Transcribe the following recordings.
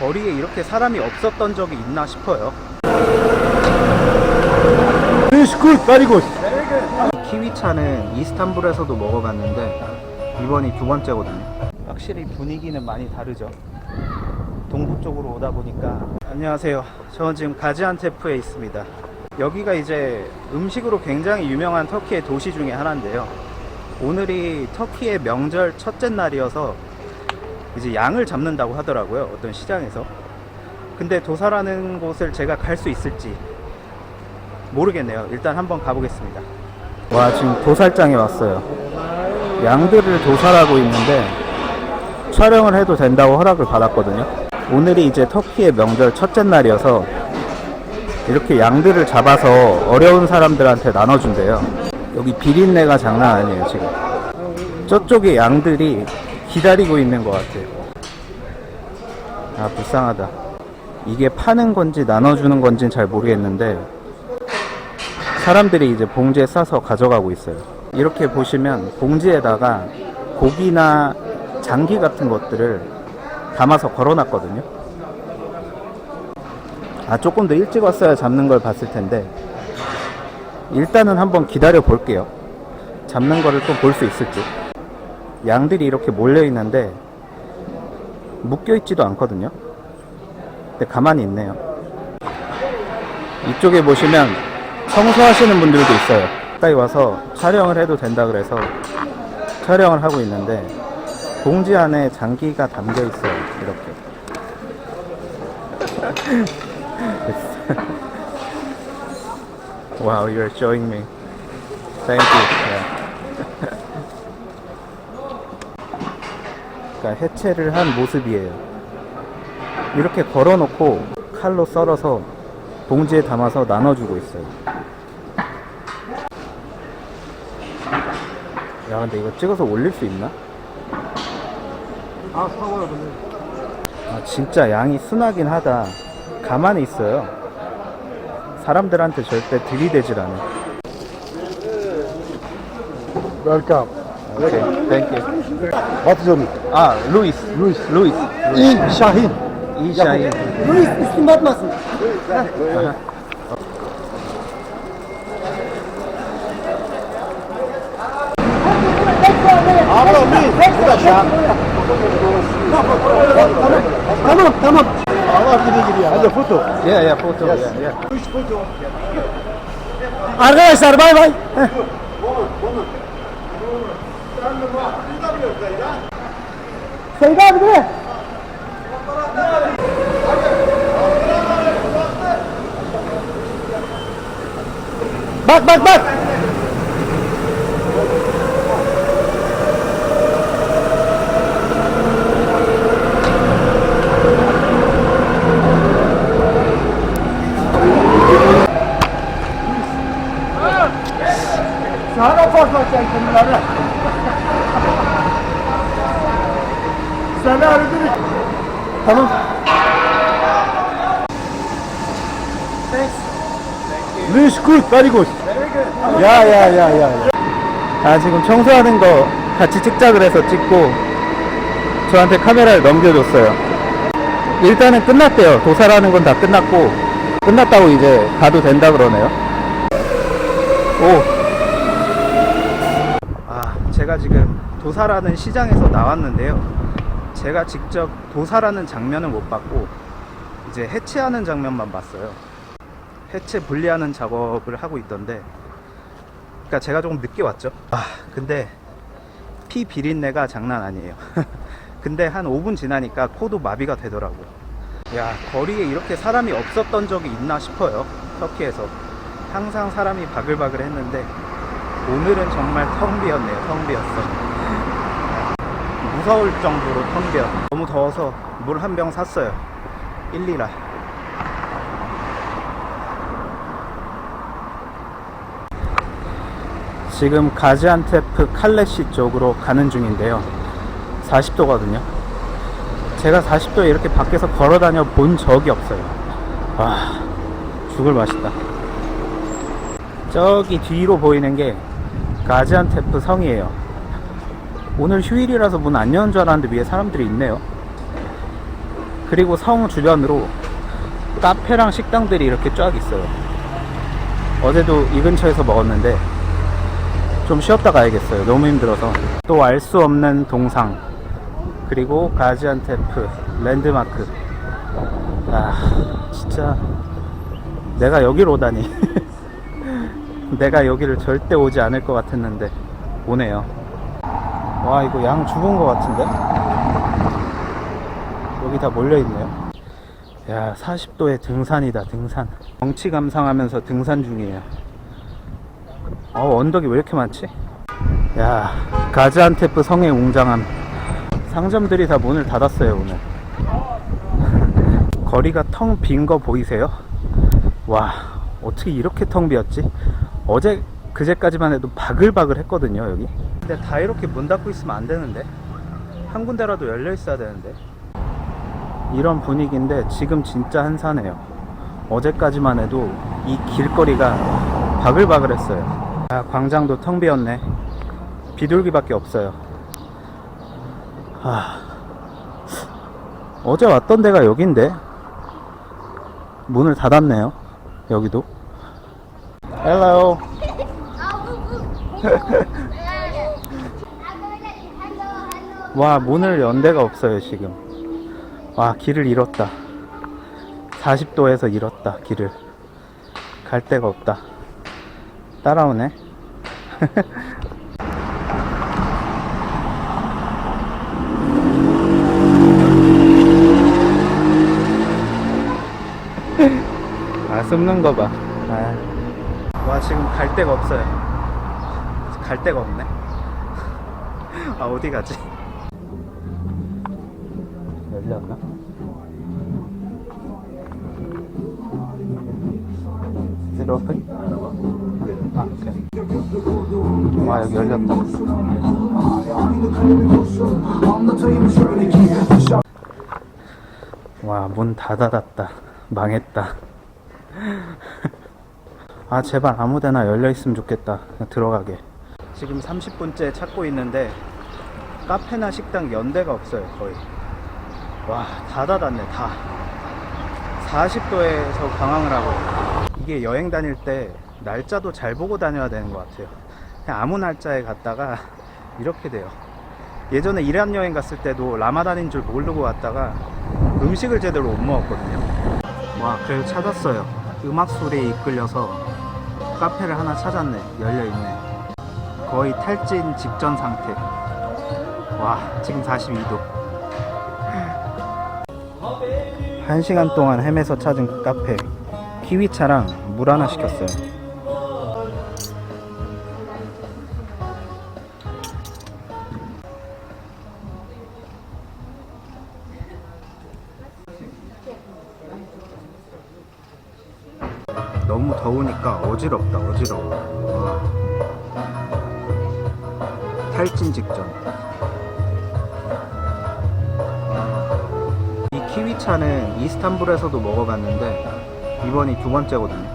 거리에 이렇게 사람이 없었던 적이 있나 싶어요. Fish good, very good. 키위차는 이스탄불에서도 먹어봤는데 이번이 두 번째거든요. 확실히 분위기는 많이 다르죠. 동부 쪽으로 오다 보니까 안녕하세요. 저는 지금 가지안테프에 있습니다. 여기가 이제 음식으로 굉장히 유명한 터키의 도시 중에 하나인데요. 오늘이 터키의 명절 첫째 날이어서 이제 양을 잡는다고 하더라고요. 어떤 시장에서. 근데 도사라는 곳을 제가 갈 수 있을지 모르겠네요. 일단 한번 가보겠습니다. 와, 지금 도살장에 왔어요. 양들을 도살하고 있는데 촬영을 해도 된다고 허락을 받았거든요. 오늘이 이제 터키의 명절 첫째 날이어서 이렇게 양들을 잡아서 어려운 사람들한테 나눠준대요. 여기 비린내가 장난 아니에요, 지금. 저쪽에 양들이 기다리고 있는 것 같아요. 아, 불쌍하다. 이게 파는 건지 나눠주는 건지는 잘 모르겠는데 사람들이 이제 봉지에 싸서 가져가고 있어요. 이렇게 보시면 봉지에다가 고기나 장기 같은 것들을 담아서 걸어놨거든요. 아, 조금 더 일찍 왔어야 잡는 걸 봤을 텐데, 일단은 한번 기다려 볼게요. 잡는 거를 또 볼 수 있을지. 양들이 이렇게 몰려 있는데, 묶여 있지도 않거든요. 근데 가만히 있네요. 이쪽에 보시면 청소하시는 분들도 있어요. 가까이 와서 촬영을 해도 된다 그래서 촬영을 하고 있는데 봉지 안에 장기가 담겨 있어요. 이렇게. wow, you're showing me. Thank you. Yeah. 그러니까 해체를 한 모습이에요. 이렇게 걸어놓고 칼로 썰어서 봉지에 담아서 나눠주고 있어요. 야, 근데 이거 찍어서 올릴 수 있나? 아, 사과요, 근데. 아, 진짜 양이 순하긴 하다. 가만히 있어요. 사람들한테 절대 들이대질 않아. Welcome. 오 케이, 땡큐. What is your name? 아, 루이스. Luis. 루이스. İyi Şahin. 이샤인. Luis üstün batmasın. Abla bir. Bu da şah. Tamam tamam. Allah gibi gidiyor. Hadi foto. 야, 야, 포토. 야, 야. Arkadaşlar bay bay. Seyda abi değil mi? Bak bak bak. Sana patlatacak bunları. Seni öldürür. Tamam. Luis good, very good. 야, 야, 야, 야. 아, 지금 청소하는 거 같이 찍자 그래서 찍고 저한테 카메라를 넘겨줬어요. 일단은 끝났대요. 도살하는 건 다 끝났고 끝났다고 이제 가도 된다 그러네요. 오. 아, 제가 지금 도살하는 시장에서 나왔는데요. 제가 직접 도살하는 장면을 못 봤고 이제 해체하는 장면만 봤어요. 해체 분리하는 작업을 하고 있던데 그러니까 제가 조금 늦게 왔죠. 아, 근데 피 비린내가 장난 아니에요. 근데 한 5분 지나니까 코도 마비가 되더라고요. 야, 거리에 이렇게 사람이 없었던 적이 있나 싶어요. 터키에서. 항상 사람이 바글바글 했는데 오늘은 정말 텅 비었네요. 텅 비었어. 무서울 정도로 텅 비어. 너무 더워서 물 한 병 샀어요. 1리라. 지금 가지안테프 칼레시 쪽으로 가는 중인데요. 40도거든요. 제가 40도에 이렇게 밖에서 걸어 다녀 본 적이 없어요. 와, 죽을 맛있다. 저기 뒤로 보이는 게 가지안테프 성이에요. 오늘 휴일이라서 문 안 여는 줄 알았는데 위에 사람들이 있네요. 그리고 성 주변으로 카페랑 식당들이 이렇게 쫙 있어요. 어제도 이 근처에서 먹었는데 좀 쉬었다 가야겠어요. 너무 힘들어서. 또 알 수 없는 동상. 그리고 가지안테프 랜드마크. 아, 진짜 내가 여기로 오다니. 내가 여기를 절대 오지 않을 것 같았는데 오네요. 와, 이거 양 죽은 것 같은데? 여기 다 몰려있네요. 야, 40도의 등산이다, 등산. 정치 감상하면서 등산 중이에요. 어, 언덕이 왜 이렇게 많지? 야, 가즈안테프 성의 웅장함. 상점들이 다 문을 닫았어요, 오늘. 거리가 텅 빈 거 보이세요? 와, 어떻게 이렇게 텅 비었지? 어제, 그제까지만 해도 바글바글 했거든요, 여기. 근데 다 이렇게 문 닫고 있으면 안 되는데? 한 군데라도 열려 있어야 되는데? 이런 분위기인데 지금 진짜 한산해요. 어제까지만 해도 이 길거리가 바글바글했어요. 아, 광장도 텅 비었네. 비둘기밖에 없어요. 아, 어제 왔던 데가 여긴데 문을 닫았네요. 여기도. Hello. 와 문을 연 데가 없어요 지금. 와 길을 잃었다. 40도에서 잃었다 길을. 갈 데가 없다. 따라오네. 아 숨는 거봐. 아. 와 지금 갈 데가 없어요. 갈 데가 없네. 아 어디 가지 열렸나? Is it? 아, 오케이. 와, 여기 열렸다. 와, 문 다 닫았다. 망했다. 아, 제발 아무 데나 열려있으면 좋겠다. 들어가게. 지금 30분째 찾고 있는데, 카페나 식당 연대가 없어요, 거의. 와, 다 닫았네, 다. 40도에서 관광을 하고. 이게 여행 다닐 때 날짜도 잘 보고 다녀야 되는 것 같아요. 그냥 아무 날짜에 갔다가 이렇게 돼요. 예전에 이란 여행 갔을 때도 라마단인 줄 모르고 갔다가 음식을 제대로 못 먹었거든요. 와, 그래도 찾았어요. 음악 소리에 이끌려서 카페를 하나 찾았네. 열려있네. 거의 탈진 직전 상태. 와, 지금 42도. 한 시간 동안 헤매서 찾은 카페 키위차랑 물 하나 시켰어요. 너무 더우니까 어지럽다 어지러워. 와. 탈진 직전. 키위차는 이스탄불에서도 먹어봤는데 이번이 두 번째거든요.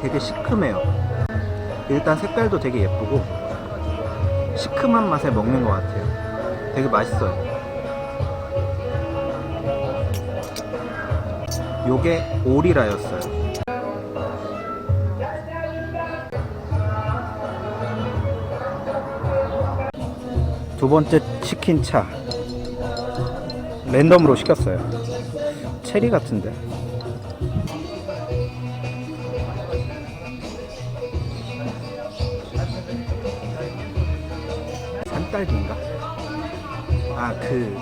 되게 시큼해요. 일단 색깔도 되게 예쁘고 시큼한 맛에 먹는 것 같아요. 되게 맛있어요. 요게 오리라였어요. 두 번째 치킨차 랜덤으로 시켰어요. 체리 같은데. 산딸기인가? 아, 그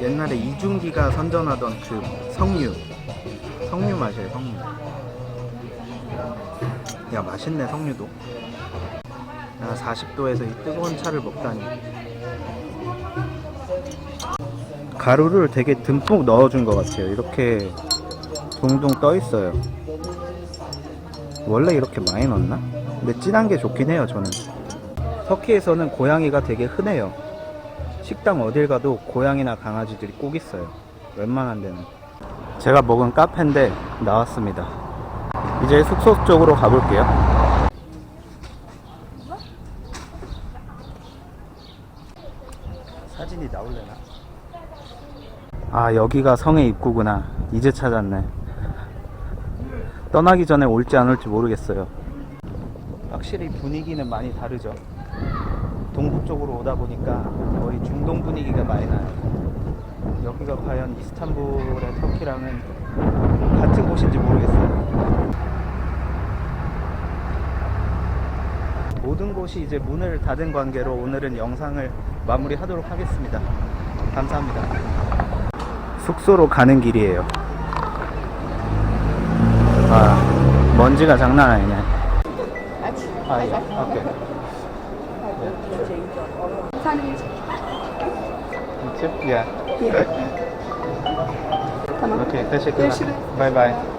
옛날에 이중기가 선전하던 그 석류. 석류 맛이에요, 석류. 야, 맛있네, 석류도. 아, 40도에서 이 뜨거운 차를 먹다니. 가루를 되게 듬뿍 넣어준 것 같아요. 이렇게 둥둥 떠 있어요. 원래 이렇게 많이 넣나? 근데 진한 게 좋긴 해요, 저는. 터키에서는 고양이가 되게 흔해요. 식당 어딜 가도 고양이나 강아지들이 꼭 있어요. 웬만한 데는. 제가 먹은 카페인데 나왔습니다. 이제 숙소 쪽으로 가볼게요. 사진이 나올래나? 아 여기가 성의 입구구나. 이제 찾았네. 떠나기 전에 올지 안 올지 모르겠어요. 확실히 분위기는 많이 다르죠. 동부 쪽으로 오다 보니까 거의 중동 분위기가 많이 나요. 여기가 과연 이스탄불의 터키랑은 같은 곳인지 모르겠어요. 모든 곳이 이제 문을 닫은 관계로 오늘은 영상을 마무리하도록 하겠습니다. 감사합니다 숙소로 가는 길이에요. 아, 먼지가 장난 아니네. 아, 예. 오케이. You too? Yeah. Okay, teşekkürler. Bye bye.